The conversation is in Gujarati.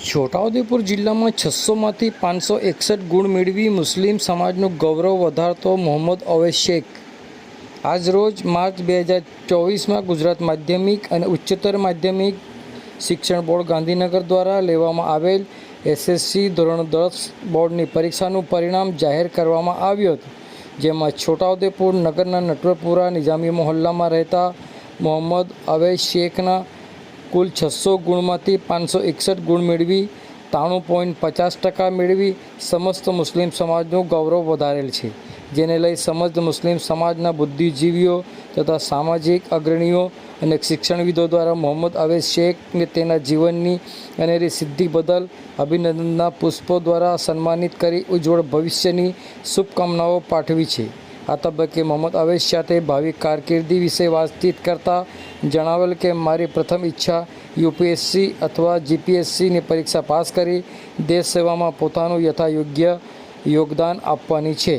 છોટાઉદેપુર જિલ્લામાં છસોમાંથી પાંચસો એકસઠ ગુણ મેળવી મુસ્લિમ સમાજનું ગૌરવ વધારતો મોહમ્મદ અવેશ શેખ. આજરોજ માર્ચ બે હજાર ચોવીસમાં ગુજરાત માધ્યમિક અને ઉચ્ચતર માધ્યમિક શિક્ષણ બોર્ડ ગાંધીનગર દ્વારા લેવામાં આવેલ એસએસસી ધોરણ દસ બોર્ડની પરીક્ષાનું પરિણામ જાહેર કરવામાં આવ્યું હતું, જેમાં છોટાઉદેપુર નગરના નટવરપુરા નિઝામી મહોલ્લામાં રહેતા મોહમ્મદ અવેશ શેખના કુલ છસો ગુણમાંથી પાંચસો એકસઠ ગુણ મેળવી, ત્રાણું પોઈન્ટ પચાસ ટકા મેળવી સમસ્ત મુસ્લિમ સમાજનું ગૌરવ વધારેલ છે. જેને લઈ સમસ્ત મુસ્લિમ સમાજના બુદ્ધિજીવીઓ તથા સામાજિક અગ્રણીઓ અને શિક્ષણવિદો દ્વારા મોહમ્મદ અવેશ શેખને તેના જીવનની અનેરી સિદ્ધિ બદલ અભિનંદનના પુષ્પો દ્વારા સન્માનિત કરી ઉજ્જવળ ભવિષ્યની શુભકામનાઓ પાઠવી છે. આ તબક્કે મોહમ્મદ અવેશ સાથે ભાવિ કારકિર્દી વિશે વાતચીત કરતાં જણાવેલ કે મારી પ્રથમ ઈચ્છા યુપીએસસી અથવા જીપીએસસીની પરીક્ષા પાસ કરી. દેશ સેવામાં પોતાનું યથાયોગ્ય યોગદાન આપવાની છે.